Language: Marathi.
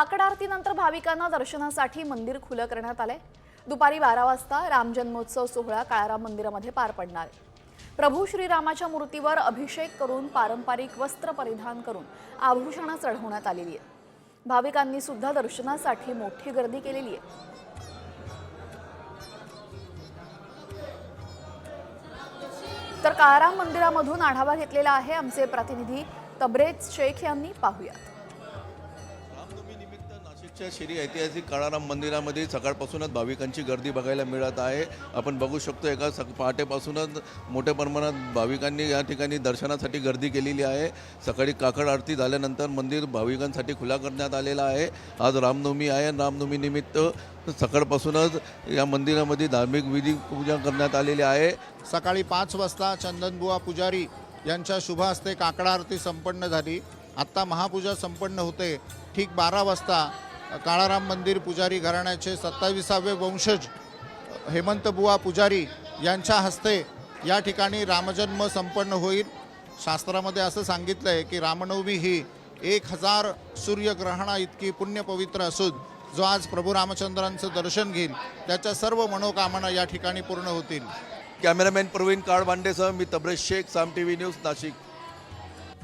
काकड आरतीनंतर भाविकांना दर्शनासाठी मंदिर खुलं करण्यात आलंय. दुपारी बारा वाजता राम जन्मोत्सव सोहळा काळाराम मंदिरामध्ये पार पडणार प्रभू श्रीरामाच्या मूर्तीवर अभिषेक करून पारंपरिक वस्त्र परिधान करून आभूषणं चढवण्यात आलेली आहेत. भाविकांनी सुद्धा दर्शनासाठी मोठी गर्दी केलेली आहे. तर काळाराम मंदिरामधून आढावा घेतलेला आहे आमचे प्रतिनिधी तबरेज शेख यांनी. पाहूयात. नाशिकच्या श्री ऐतिहासिक काळाराम मंदिरामध्ये सकाळपासूनच भाविकांची गर्दी बघायला मिळत आहे. आपण बघू शकतो एका सक पहाटेपासूनच मोठ्या प्रमाणात भाविकांनी या ठिकाणी दर्शनासाठी गर्दी केलेली आहे. सकाळी काकड आरती झाल्यानंतर मंदिर भाविकांसाठी खुला करण्यात आलेला आहे. आज रामनवमी आहे रामनवमीनिमित्त सकाळपासूनच या मंदिरामध्ये धार्मिक विधी पूजा करण्यात आलेली आहे. सकाळी पाच वाजता चंदनबुवा पुजारी यांच्या शुभ हस्ते काकडा आरती संपन्न झाली. आत्ता महापूजा संपन्न होते. ठीक बारा वाजता काळाराम मंदिर पुजारी घराण्याचे सत्ताविसावे वंशज हेमंतबुवा पुजारी यांच्या हस्ते या ठिकाणी रामजन्म संपन्न होईल. शास्त्रामध्ये असं सांगितलं आहे की रामनवमी ही एक हजार सूर्यग्रहणा इतकी पुण्यपवित्र असून जो आज प्रभू रामचंद्रांचं दर्शन घेईल त्याच्या सर्व मनोकामना या ठिकाणी पूर्ण होतील. कॅमेरामॅन प्रवीण काळबांडेसह मी Tabresh Shaikh Saam T V news Nashik.